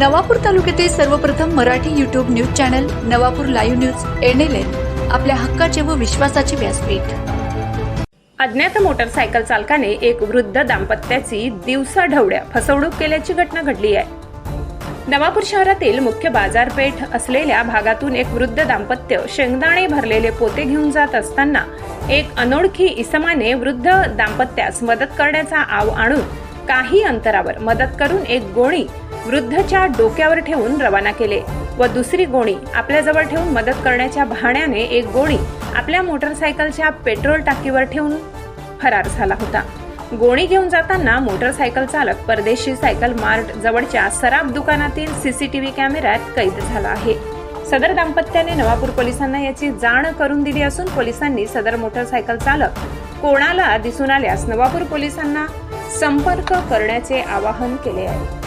नवापूर तालुक्यातील सर्वप्रथम Marathi YouTube news channel Navapur live news NLN आपल्या हक्काचे व विश्वासाचे व्यासपीठ. अज्ञात मोटरसायकल चालकाने एक वृद्ध दाम्पत्याची दिवसा ढवड्या फसवणूक केल्याची घटना घडली आहे. नवापूर शहरातील मुख्य बाजारपेठ असलेल्या भागातून एक वृद्ध दाम्पत्य शेंगदाणे भरलेले पोते घेऊन जात असताना एक अनोळखी इसमाने वृद्ध दाम्पत्यास मदत करण्याचा आव आणून काही अंतरावर मदत करून एक गोणी वृद्धच्या डोक्यावर ठेवून रवाना केले व दुसरी गोणी आपल्याजवळ ठेवून मदत करण्याच्या बहाण्याने एक गोणी आपल्या मोटरसायकलच्या पेट्रोल टाकीवर ठेवून फरार झाला होता. गोणी घेऊन जाताना मोटरसायकल चालक परदेशी सायकल मार्ट जवळच्या सराब दुकानातील सीसीटीव्ही कॅमेऱ्यात कैद झाला आहे. सदर दाम्पत्याने नवापूर पोलिसांना याची जाण करून दिली असून पोलिसांनी सदर मोटरसायकल चालक कोणाला दिसून आल्यास नवापूर पोलिसांना संपर्क करण्याचे आवाहन केले आहे.